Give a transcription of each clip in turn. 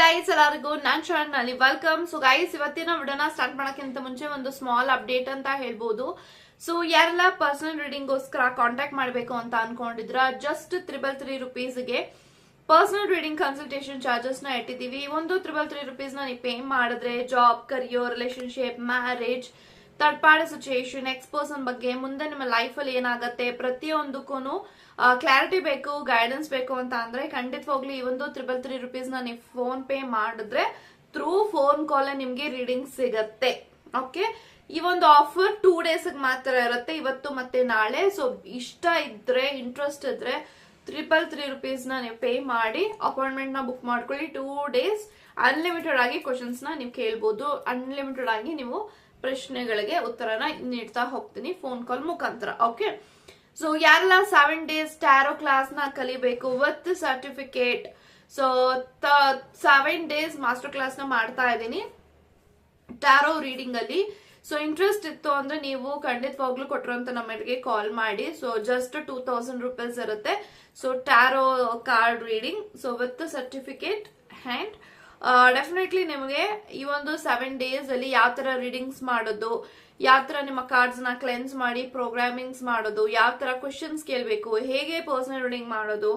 Guys ಎಲ್ಲರಿಗೂ? ನಾನ್ನಲ್ಲಿ welcome so guys ಇವತ್ತಿನ ವಿಡಿಯೋನ ಸ್ಟಾರ್ಟ್ ಮಾಡೋಕ್ಕಿಂತ ಮುಂಚೆ ಒಂದು ಸ್ಮಾಲ್ ಅಪ್ಡೇಟ್ ಅಂತ ಹೇಳ್ಬೋದು. ಸೊ ಯಾರೆಲ್ಲ ಪರ್ಸನಲ್ ರೀಡಿಂಗ್ಗೋಸ್ಕರ ಕಾಂಟ್ಯಾಕ್ಟ್ ಮಾಡಬೇಕು ಅಂತ ಅನ್ಕೊಂಡಿದ್ರ ಜಸ್ಟ್ ತ್ರಿಬಲ್ ತ್ರೀ ರುಪೀಸ್ಗೆ ಪರ್ಸನಲ್ ರೀಡಿಂಗ್ ಕನ್ಸಲ್ಟೇಷನ್ ಚಾರ್ಜಸ್ನ ಇಟ್ಟಿದ್ದೀವಿ ಒಂದು ತ್ರಿಬಲ್ ತ್ರೀ ರುಪೀಸ್ ನೀವು ಪೇ ಮಾಡಿದ್ರೆ job career relationship marriage third party situation person ಬಗ್ಗೆ ಮುಂದೆ ನಿಮ್ಮ ಲೈಫಲ್ಲಿ ಏನಾಗುತ್ತೆ ಪ್ರತಿಯೊಂದಕ್ಕೂ ಕ್ಲಾರಿಟಿ ಬೇಕು ಗೈಡೆನ್ಸ್ ಬೇಕು ಅಂತ ಅಂದ್ರೆ ಖಂಡಿತವಾಗ್ಲಿ ಈ ಒಂದು ತ್ರಿಬಲ್ ತ್ರೀ ರುಪೀಸ್ನ ನೀವು ಫೋನ್ ಪೇ ಮಾಡಿದ್ರೆ ಥ್ರೂ ಫೋನ್ ಕಾಲೇ ನಿಮಗೆ ರೀಡಿಂಗ್ ಸಿಗತ್ತೆ. ಓಕೆ ಈ ಒಂದು ಆಫರ್ ಟೂ ಡೇಸ್ ಮಾತ್ರ ಇರುತ್ತೆ, ಇವತ್ತು ಮತ್ತೆ ನಾಳೆ. ಸೊ ಇಷ್ಟ ಇದ್ರೆ ಇಂಟ್ರೆಸ್ಟ್ ಇದ್ರೆ ತ್ರಿಪಲ್ ತ್ರೀ ರುಪೀಸ್ನ ನೀವು ಪೇ ಮಾಡಿ ಅಪಾಯಿಂಟ್ಮೆಂಟ್ನ ಬುಕ್ ಮಾಡ್ಕೊಳ್ಳಿ. ಟೂ ಡೇಸ್ ಅನ್ಲಿಮಿಟೆಡ್ ಆಗಿ ಕ್ವಶನ್ಸ್ನ ನೀವು ಕೇಳ್ಬೋದು. ಅನ್ಲಿಮಿಟೆಡ್ ಆಗಿ ನೀವು ಪ್ರಶ್ನೆಗಳಿಗೆ ಉತ್ತರನ ನೀಡ್ತಾ ಹೋಗ್ತೀನಿ ಫೋನ್ ಕಾಲ್ ಮುಖಾಂತರ ಓಕೆ ಸೊ ಯಾರೆಲ್ಲ ಸೆವೆನ್ ಡೇಸ್ ಟ್ಯಾರೋ ಕ್ಲಾಸ್ನ ಕಲಿಬೇಕು with certificate so seven days master ಕ್ಲಾಸ್ನ ಮಾಡ್ತಾ ಇದ್ದೀನಿ ಟ್ಯಾರೋ ರೀಡಿಂಗ್ ಅಲ್ಲಿ. ಸೊ ಇಂಟ್ರೆಸ್ಟ್ ಇತ್ತು ಅಂದ್ರೆ ನೀವು ಖಂಡಿತವಾಗ್ಲೂ ಕೊಟ್ಟಿರೋಂತ ನಮಗೆ ಕಾಲ್ ಮಾಡಿ. So just two thousand rupees ಇರುತ್ತೆ. So tarot card reading so with certificate and definitely ನಿಮಗೆ ಈ ಒಂದು ಸೆವೆನ್ ಡೇಸ್ ಅಲ್ಲಿ ಯಾವ ತರ ರೀಡಿಂಗ್ಸ್ ಮಾಡೋದು, ಯಾವ ತರ ನಿಮ್ಮ ಕಾರ್ಡ್ಸ್ನ ಕ್ಲೆನ್ಸ್ ಮಾಡಿ ಪ್ರೋಗ್ರಾಮಿಂಗ್ಸ್ ಮಾಡೋದು, ಯಾವ ತರ ಕ್ವಶನ್ಸ್ ಕೇಳಬೇಕು, ಹೇಗೆ ಪರ್ಸನಲ್ ರೀಡಿಂಗ್ ಮಾಡೋದು,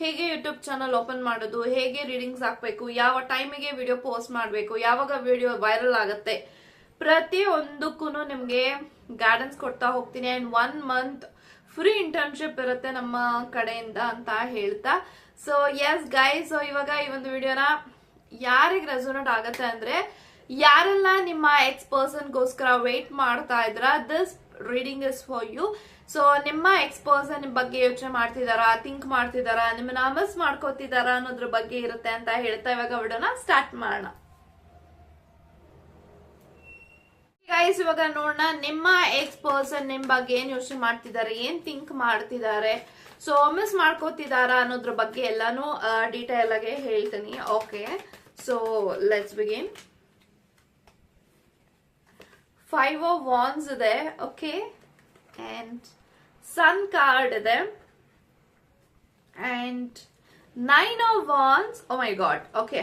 ಹೇಗೆ ಯೂಟ್ಯೂಬ್ ಚಾನಲ್ ಓಪನ್ ಮಾಡೋದು, ಹೇಗೆ ರೀಡಿಂಗ್ಸ್ ಹಾಕ್ಬೇಕು, ಯಾವ ಟೈಮಿಗೆ ವಿಡಿಯೋ ಪೋಸ್ಟ್ ಮಾಡಬೇಕು, ಯಾವಾಗ ವಿಡಿಯೋ ವೈರಲ್ ಆಗುತ್ತೆ ಪ್ರತಿಯೊಂದಕ್ಕೂ ನಿಮಗೆ ಗೈಡೆನ್ಸ್ ಕೊಡ್ತಾ ಹೋಗ್ತೀನಿ. And one month free internship ಇರುತ್ತೆ ನಮ್ಮ ಕಡೆಯಿಂದ ಅಂತ ಹೇಳ್ತಾ. ಸೊ ಎಸ್ ಗೈ ಸೊ ಇವಾಗ ಈ ಒಂದು ವಿಡಿಯೋನ ಯಾರಿಗೆ ರೆಸೋನೇಟ್ ಆಗತ್ತೆ ಅಂದ್ರೆ, ಯಾರೆಲ್ಲ ನಿಮ್ಮ ಎಕ್ಸ್ ಪರ್ಸನ್ಗೋಸ್ಕರ ವೇಟ್ ಮಾಡ್ತಾ ಇದ್ರ this reading is for you so ನಿಮ್ಮ ಎಕ್ಸ್ ಪರ್ಸನ್ ಬಗ್ಗೆ ಯೋಚನೆ ಮಾಡ್ತಿದಾರಾ ಥಿಂಕ್ ಮಾಡ್ತಿದಾರಾ, ನಿಮ್ಮನ್ನ ಮಿಸ್ ಮಾಡ್ಕೋತಿದಾರಾ ಅನ್ನೋದ್ರ ಬಗ್ಗೆ ಇರುತ್ತೆ ಅಂತ ಹೇಳ್ತಾ ಇವಾಗ ವಿಡೋನ ಸ್ಟಾರ್ಟ್ ಮಾಡೋಣ. ಗೈಸ್ ಇವಾಗ ನೋಡೋಣ, ನಿಮ್ಮ ಎಕ್ಸ್ ಪರ್ಸನ್ ನಿಮ್ ಬಗ್ಗೆ ಏನ್ ಯೋಚನೆ ಮಾಡ್ತಿದ್ದಾರೆ ಏನ್ ಥಿಂಕ್ ಮಾಡ್ತಿದ್ದಾರೆ ಸೊ ಮಿಸ್ ಮಾಡ್ಕೋತಿದಾರಾ ಅನ್ನೋದ್ರ ಬಗ್ಗೆ ಎಲ್ಲಾನು ಡೀಟೇಲ್ ಆಗಿ ಹೇಳ್ತೀನಿ. Okay so let's begin five of wands ಇದೆ ಓಕೆ ಅಂಡ್ ಸನ್ ಕಾರ್ಡ್ ಇದೆ and nine of wands oh my god okay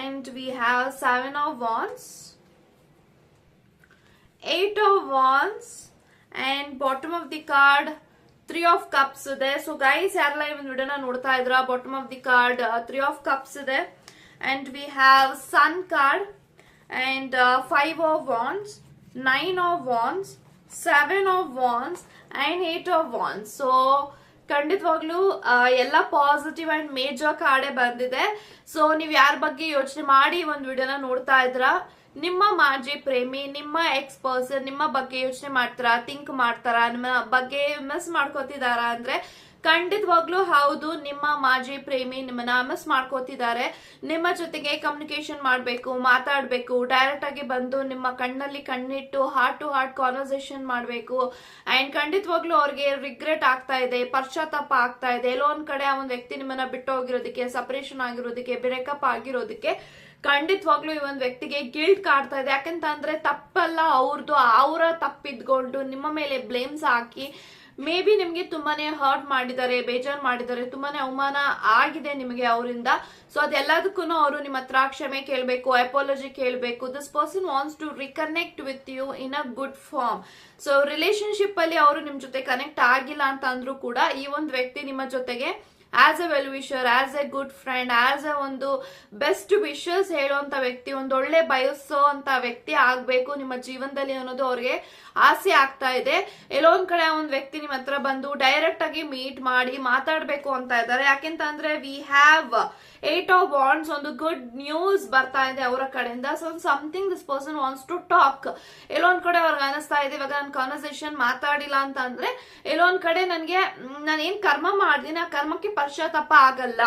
and we have seven of wands eight of wands and bottom of the card three of cups ಇದೆ so guys ಯಾರೆಲ್ಲ ಈ ಒಂದು ವಿಡಿಯೋನ ನೋಡ್ತಾ ಇದ್ರ bottom of the card three of cups ಇದೆ And we have sun card uh, Five of Wands, Nine of Wands, Seven of Wands and Eight of Wands. So, ಖಂಡಿತವಾಗ್ಲೂ ಎಲ್ಲ ಪಾಸಿಟಿವ್ ಅಂಡ್ ಮೇಜರ್ ಕಾರ್ಡೇ ಬಂದಿದೆ ಸೊ ನೀವು ಯಾರ ಬಗ್ಗೆ ಯೋಚನೆ ಮಾಡಿ ಒಂದು ವಿಡಿಯೋನ ನೋಡ್ತಾ ಇದ್ರ ನಿಮ್ಮ ಮಾಜಿ ಪ್ರೇಮಿ ನಿಮ್ಮ ಎಕ್ಸ್ ಪರ್ಸನ್ ನಿಮ್ಮ ಬಗ್ಗೆ ಯೋಚನೆ ಮಾಡ್ತಾರ ಥಿಂಕ್ ಮಾಡ್ತಾರ ನಿಮ್ಮ ಬಗ್ಗೆ ಮಿಸ್ ಮಾಡ್ಕೋತಿದಾರ ಅಂದ್ರೆ ಖಂಡಿತವಾಗ್ಲೂ ಹೌದು, ನಿಮ್ಮ ಮಾಜಿ ಪ್ರೇಮಿ ನಿಮ್ಮನ್ನ ಮಿಸ್ ಮಾಡ್ಕೋತಿದ್ದಾರೆ. ನಿಮ್ಮ ಜೊತೆಗೆ ಕಮ್ಯುನಿಕೇಶನ್ ಮಾಡಬೇಕು, ಮಾತಾಡಬೇಕು ಡೈರೆಕ್ಟ್ ಆಗಿ ಬಂದು ನಿಮ್ಮ ಕಣ್ಣಲ್ಲಿ ಕಣ್ಣಿಟ್ಟು ಹಾರ್ಟ್ ಟು ಹಾರ್ಟ್ ಕಾನ್ವರ್ಸೇಷನ್ ಮಾಡಬೇಕು. ಅಂಡ್ ಖಂಡಿತವಾಗ್ಲೂ ಅವ್ರಿಗೆ ರಿಗ್ರೆಟ್ ಆಗ್ತಾ ಇದೆ, ಪಶ್ಚಾತ್ತಾಪ ಆಗ್ತಾ ಇದೆ. ಎಲ್ಲೋ ಒಂದ್ ಕಡೆ ಆ ಒಂದು ವ್ಯಕ್ತಿ ನಿಮ್ಮನ್ನ ಬಿಟ್ಟು ಹೋಗಿರೋದಕ್ಕೆ ಸಪರೇಷನ್ ಆಗಿರೋದಕ್ಕೆ ಬ್ರೇಕಪ್ ಆಗಿರೋದಕ್ಕೆ ಖಂಡಿತವಾಗ್ಲೂ ಈ ಒಂದು ವ್ಯಕ್ತಿಗೆ ಗಿಲ್ಟ್ ಕಾಡ್ತಾ ಇದೆ. ಯಾಕಂತ ಅಂದ್ರೆ ತಪ್ಪಲ್ಲ ಅವ್ರದ್ದು ಅವರ ತಪ್ಪಿದ್ಕೊಂಡು ನಿಮ್ಮ ಮೇಲೆ ಬ್ಲೇಮ್ಸ್ ಹಾಕಿ ಮೇ ಬಿ ನಿಮ್ಗೆ ತುಂಬಾನೇ ಹರ್ಟ್ ಮಾಡಿದ್ದಾರೆ, ಬೇಜಾರ್ ಮಾಡಿದ್ದಾರೆ, ತುಂಬಾನೇ ಅವಮಾನ ಆಗಿದೆ ನಿಮಗೆ ಅವರಿಂದ. ಸೊ ಅದೆಲ್ಲದಕ್ಕೂ ಅವರು ನಿಮ್ಮ ಹತ್ರ ಕ್ಷಮೆ ಕೇಳಬೇಕು ಅಪಾಲಜಿ ಕೇಳಬೇಕು. This person wants to reconnect with you in a good form so relationship ಅಲ್ಲಿ ಅವರು ನಿಮ್ ಜೊತೆ ಕನೆಕ್ಟ್ ಆಗಿಲ್ಲ ಅಂತ ಅಂದ್ರೂ ಕೂಡ ಈ ಒಂದು ವ್ಯಕ್ತಿ ನಿಮ್ಮ ಜೊತೆಗೆ as a well wisher as a good friend as a ಒಂದು ಬೆಸ್ಟ್ ವಿಶಸ್ ಹೇಳುವಂತ ವ್ಯಕ್ತಿ, ಒಂದು ಒಳ್ಳೆ ಬಯಸೋ ಅಂತ ವ್ಯಕ್ತಿ ಆಗ್ಬೇಕು ನಿಮ್ಮ ಜೀವನದಲ್ಲಿ ಅನ್ನೋದು ಅವ್ರಿಗೆ ಆಸೆ ಆಗ್ತಾ ಇದೆ. ಎಲ್ಲೋ ಕಡೆ ಒಂದ್ ವ್ಯಕ್ತಿ ನಿಮ್ಮ ಹತ್ರ ಬಂದು ಡೈರೆಕ್ಟ್ ಆಗಿ ಮೀಟ್ ಮಾಡಿ ಮಾತಾಡ್ಬೇಕು ಅಂತ ಇದ್ದಾರೆ. ಯಾಕೆಂತ ಅಂದ್ರೆ we have eight of wands ಒಂದು ಗುಡ್ ನ್ಯೂಸ್ ಬರ್ತಾ ಇದೆ ಅವರ ಕಡೆಯಿಂದ. So something this person wants to talk ಎಲ್ಲೋ ಕಡೆ ಅವ್ರಿಗೆ ಅನಿಸ್ತಾ ಇದೆ, ಇವಾಗ ನಾನು ಕಾನ್ವರ್ಸೇಷನ್ ಮಾತಾಡಿಲ್ಲ ಅಂತ ಅಂದ್ರೆ, ಎಲ್ಲೋ ಕಡೆ ನನ್ಗೆ, ನಾನು ಏನ್ ಕರ್ಮ ಮಾಡಿದೀನಿ ಆ ಕರ್ಮಕ್ಕೆ ಪಶ್ಚಾತ್ತಾಪ ಆಗಲ್ಲ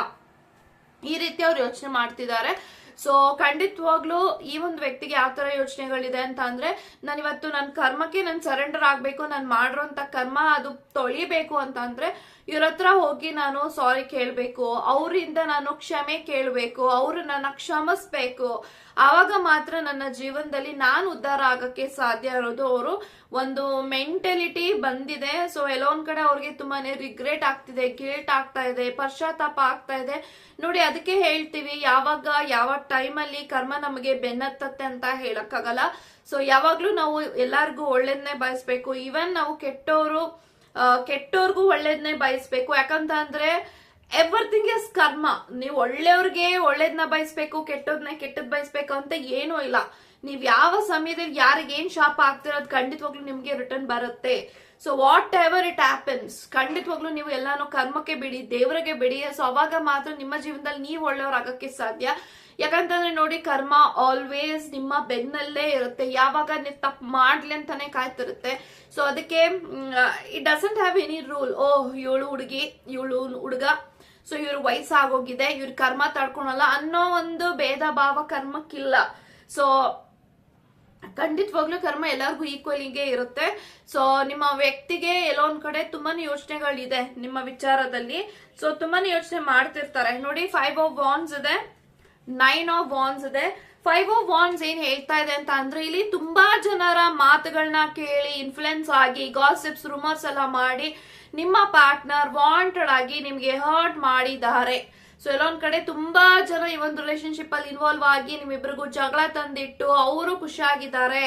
ಈ ರೀತಿ ಅವ್ರು ಯೋಚನೆ ಮಾಡ್ತಿದ್ದಾರೆ. ಸೊ ಖಂಡಿತವಾಗ್ಲೂ ಈ ಒಂದು ವ್ಯಕ್ತಿಗೆ ಯಾವ ತರ ಯೋಚನೆಗಳಿದೆ ಅಂತ ಅಂದ್ರೆ ನಾನು ಇವತ್ತು ನನ್ನ ಕರ್ಮಕ್ಕೆ ನಾನು ಸರೆಂಡರ್ ಆಗ್ಬೇಕು, ನಾನು ಮಾಡಿರೋಂತ ಕರ್ಮ ಅದು ತೊಳಿಬೇಕು ಅಂತ ಅಂದ್ರೆ, ಇವ್ರ ಹತ್ರ ಹೋಗಿ ನಾನು ಸಾರಿ ಕೇಳಬೇಕು, ಅವರಿಂದ ನಾನು ಕ್ಷಮೆ ಕೇಳಬೇಕು, ಅವರು ನನ್ನ ಕ್ಷಮಿಸ್ಬೇಕು. ಆವಾಗ ಮಾತ್ರ ನನ್ನ ಜೀವನದಲ್ಲಿ ನಾನು ಉದ್ಧಾರ ಆಗಕ್ಕೆ ಸಾಧ್ಯ ಇರೋದು ಅವರು. ಒಂದು ಮೆಂಟಲಿಟಿ ಬಂದಿದೆ. ಸೊ ಎಲ್ಲೋ ಒಂದ್ ಕಡೆ ಅವ್ರಿಗೆ ತುಂಬಾನೇ ರಿಗ್ರೆಟ್ ಆಗ್ತಿದೆ ಗಿಲ್ಟ್ ಆಗ್ತಾ ಇದೆ, ಪಶ್ಚಾತ್ತಾಪ ಆಗ್ತಾ ಇದೆ. ನೋಡಿ, ಅದಕ್ಕೆ ಹೇಳ್ತೀವಿ, ಯಾವಾಗ, ಯಾವ ಟೈಮಲ್ಲಿ ಕರ್ಮ ನಮಗೆ ಬೆನ್ನತ್ತತ್ತೆ ಅಂತ ಹೇಳಕ್ಕಾಗಲ್ಲ. ಸೊ ಯಾವಾಗ್ಲೂ ನಾವು ಎಲ್ಲಾರ್ಗು ಒಳ್ಳೇದನ್ನೇ ಬಯಸ್ಬೇಕು. ಈವನ್ ನಾವು ಕೆಟ್ಟವರು ಕೆಟ್ಟವ್ರಿಗೂ ಒಳ್ಳೇದನ್ನೇ ಬಯಸ್ಬೇಕು. ಯಾಕಂತ ಅಂದ್ರೆ ಎವ್ರಿಥಿಂಗ್ ಇಸ್ ಕರ್ಮ ನೀವು ಒಳ್ಳೆಯವ್ರಿಗೆ ಒಳ್ಳೇದನ್ನ ಬಯಸ್ಬೇಕು ಕೆಟ್ಟೋದನ್ನ ಕೆಟ್ಟದ್ ಬಯಸ್ಬೇಕು ಅಂತ ಏನೂ ಇಲ್ಲ. ನೀವ್ ಯಾವ ಸಮಯದಲ್ಲಿ ಯಾರಿಗೆ ಏನ್ ಶಾಪ ಆಗ್ತಿರೋದು ಖಂಡಿತವಾಗ್ಲೂ ನಿಮ್ಗೆ ರಿಟರ್ನ್ ಬರುತ್ತೆ. So whatever it happens ಖಂಡಿತವಾಗ್ಲೂ ನೀವು ಎಲ್ಲಾನು ಕರ್ಮಕ್ಕೆ ಬಿಡಿ, ದೇವರಿಗೆ ಬಿಡಿ. ಸೊ ಅವಾಗ ಮಾತ್ರ ನಿಮ್ಮ ಜೀವನದಲ್ಲಿ ನೀವು ಒಳ್ಳೆಯವ್ರಾಗಕ್ಕೆ ಸಾಧ್ಯ. ಯಾಕಂತಂದ್ರೆ ನೋಡಿ, ಕರ್ಮ ಆಲ್ವೇಸ್ ನಿಮ್ಮ ಬೆನ್ನಲ್ಲೇ ಇರುತ್ತೆ. ಯಾವಾಗ ನೀವು ತಪ್ಪು ಮಾಡ್ಲಿ ಅಂತಾನೆ ಕಾಯ್ತಿರುತ್ತೆ. ಸೊ ಅದಕ್ಕೆ it doesn't have any rule ಓ, ಇವಳು ಹುಡುಗಿ, ಇವಳು ಹುಡುಗ. ಸೊ ಇವ್ರ ವಯಸ್ಸಾಗೋಗಿದೆ, ಇವ್ರ ಕರ್ಮ ತಡ್ಕೊಳಲ್ಲ ಅನ್ನೋ ಒಂದು ಭೇದ ಭಾವ ಕರ್ಮಕ್ಕಿಲ್ಲ. ಸೊ ಖಂಡಿತವಾಗ್ಲೂ ಕರ್ಮ ಎಲ್ಲರಿಗೂ ಈಕ್ವಲಿಗೆ ಇರುತ್ತೆ. ಸೊ ನಿಮ್ಮ ವ್ಯಕ್ತಿಗೆ ಎಲ್ಲೋ ಒಂದ್ ಕಡೆ ತುಂಬಾನೇ ಯೋಚನೆಗಳಿದೆ ನಿಮ್ಮ ವಿಚಾರದಲ್ಲಿ. ಸೊ ತುಂಬಾನೇ ಯೋಚನೆ ಮಾಡ್ತಿರ್ತಾರೆ. ನೋಡಿ ಫೈವ್ ಆಫ್ ವಾನ್ಸ್ ಇದೆ. ನೈನ್ ಆಫ್ ವಾನ್ಸ್ ಇದೆ. ಫೈವ್ ಆಫ್ ವಾನ್ಸ್ ಏನ್ ಹೇಳ್ತಾ ಇದೆ ಅಂತ ಅಂದ್ರೆ ಇಲ್ಲಿ ತುಂಬಾ ಜನರ ಮಾತುಗಳನ್ನ ಕೇಳಿ ಇನ್ಫ್ಲುಯೆನ್ಸ್ ಆಗಿ ಗಾಸಿಪ್ಸ್ ರೂಮರ್ಸ್ ಎಲ್ಲ ಮಾಡಿ, ನಿಮ್ಮ ಪಾರ್ಟ್ನರ್ ವಾಂಟೆಡ್ ಆಗಿ ನಿಮ್ಗೆ ಹರ್ಟ್ ಮಾಡಿದ್ದಾರೆ. ಸೊ ಎಲ್ಲೊಂದ್ ಕಡೆ ತುಂಬಾ ಜನ ಈ ಒಂದು ರಿಲೇಶನ್ಶಿಪ್ ಅಲ್ಲಿ ಇನ್ವಾಲ್ವ್ ಆಗಿ ನಿಮ್ಮಿಬ್ರಿಗೂ ಜಗಳ ತಂದಿಟ್ಟು ಅವರು ಖುಷಿಯಾಗಿದ್ದಾರೆ.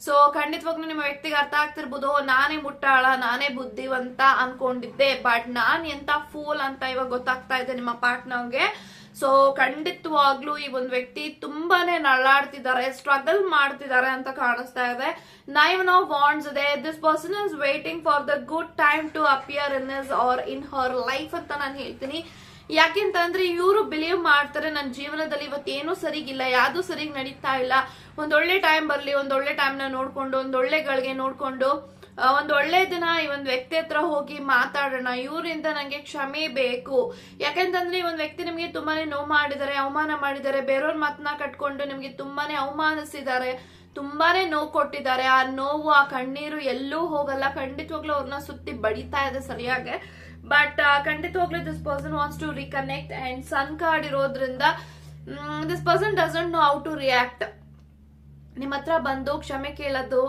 ಸೊ ಖಂಡಿತವಾಗ್ಲೂ ನಿಮ್ಮ ವ್ಯಕ್ತಿಗೆ ಅರ್ಥ ಆಗ್ತಿರ್ಬೋದು "ಓ, ನಾನೇ ಮುಟ್ಟಾಳ ನಾನೇ ಬುದ್ಧಿವಂತ ಅನ್ಕೊಂಡಿದ್ದೆ ಬಟ್ ನಾನ್ ಎಂತ ಫೂಲ್ ಅಂತ ಇವಾಗ ಗೊತ್ತಾಗ್ತಾ ಇದೆ ನಿಮ್ಮ ಪಾರ್ಟ್ನರ್ಗೆ ಸೊ ಖಂಡಿತವಾಗ್ಲೂ ಈ ಒಂದು ವ್ಯಕ್ತಿ ತುಂಬಾನೇ ನಳಾಡ್ತಿದ್ದಾರೆ ಸ್ಟ್ರಗಲ್ ಮಾಡ್ತಿದ್ದಾರೆ ಅಂತ ಕಾಣಿಸ್ತಾ ಇದೆ. ನೈವ್ ನೋ ವಾಂಡ್ಸ್ ಇದೆ. This person is waiting for the good time to appear in his or her life life ಅಂತ ನಾನು ಹೇಳ್ತೀನಿ. ಯಾಕೆಂತಂದ್ರೆ ಇವರು ಬಿಲೀವ್ ಮಾಡ್ತಾರೆ ನನ್ನ ಜೀವನದಲ್ಲಿ ಇವತ್ತೇನು ಸರಿಗಿಲ್ಲ, ಯಾವ್ದು ಸರಿಗ್ ನಡೀತಾ ಇಲ್ಲ. ಒಂದೊಳ್ಳೆ ಟೈಮ್ ಬರ್ಲಿ, ಒಂದೊಳ್ಳೆ ಟೈಮ್ನ ನೋಡ್ಕೊಂಡು, ಒಂದೊಳ್ಳೆ ಗಳಿಗೆ ನೋಡ್ಕೊಂಡು ಒಂದು ಒಳ್ಳೆ ದಿನ ಈ ಒಂದು ವ್ಯಕ್ತಿ ಹತ್ರ ಹೋಗಿ ಮಾತಾಡೋಣ. ಇವರಿಂದ ನಂಗೆ ಕ್ಷಮೆ ಬೇಕು. ಯಾಕೆಂತಂದ್ರೆ ಈ ಒಂದು ವ್ಯಕ್ತಿ ನಿಮಗೆ ತುಂಬಾನೇ ನೋವು ಮಾಡಿದ್ದಾರೆ, ಅವಮಾನ ಮಾಡಿದ್ದಾರೆ. ಬೇರೆಯವ್ರ ಮಾತನ್ನ ಕಟ್ಕೊಂಡು ನಿಮಗೆ ತುಂಬಾನೇ ಅವಮಾನಿಸಿದ್ದಾರೆ. ತುಂಬಾನೇ ನೋವು ಕೊಟ್ಟಿದ್ದಾರೆ. ಆ ನೋವು, ಆ ಕಣ್ಣೀರು ಎಲ್ಲೂ ಹೋಗಲ್ಲ. ಖಂಡಿತವಾಗ್ಲೂ ಅವ್ರನ್ನ ಸುತ್ತಿ ಬಡಿತಾ ಇದೆ ಸರಿಯಾಗಿ. ಬಟ್ ಖಂಡಿತವಾಗ್ಲೂ this person wants to reconnect and sun card ಇರೋದ್ರಿಂದ this person doesn't know how to react ನಿಮ್ಮ ಹತ್ರ ಬಂದು ಕ್ಷಮೆ ಕೇಳೋದು,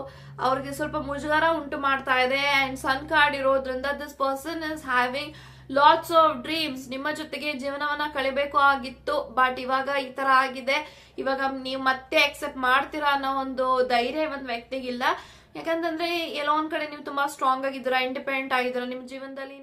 ಅವ್ರಿಗೆ ಸ್ವಲ್ಪ ಮುಜುಗರ ಉಂಟು ಮಾಡ್ತಾ ಇದೆ ಅಂಡ್ ಸನ್ ಕಾರ್ಡ್ ಇರೋದ್ರಿಂದ this person is having lots of dreams ನಿಮ್ಮ ಜೊತೆಗೆ ಜೀವನವನ್ನ ಕಳಿಬೇಕು ಆಗಿತ್ತು ಬಟ್ ಇವಾಗ ಈ ತರ ಆಗಿದೆ. ಇವಾಗ ನೀವು ಮತ್ತೆ ಅಕ್ಸೆಪ್ಟ್ ಮಾಡ್ತೀರಾ ಅನ್ನೋ ಒಂದು ಧೈರ್ಯ ಒಂದು ವ್ಯಕ್ತಿಗಿಲ್ಲ ಯಾಕಂತಂದ್ರೆ ಎಲ್ಲೋ ಒಂದ್ ಕಡೆ ನೀವು ತುಂಬಾ ಸ್ಟ್ರಾಂಗ್ ಆಗಿದ್ದೀರಾ ಇಂಡಿಪೆಂಡೆಂಟ್ ಆಗಿದ್ದೀರಾ, ನಿಮ್ಮ ಜೀವನದಲ್ಲಿ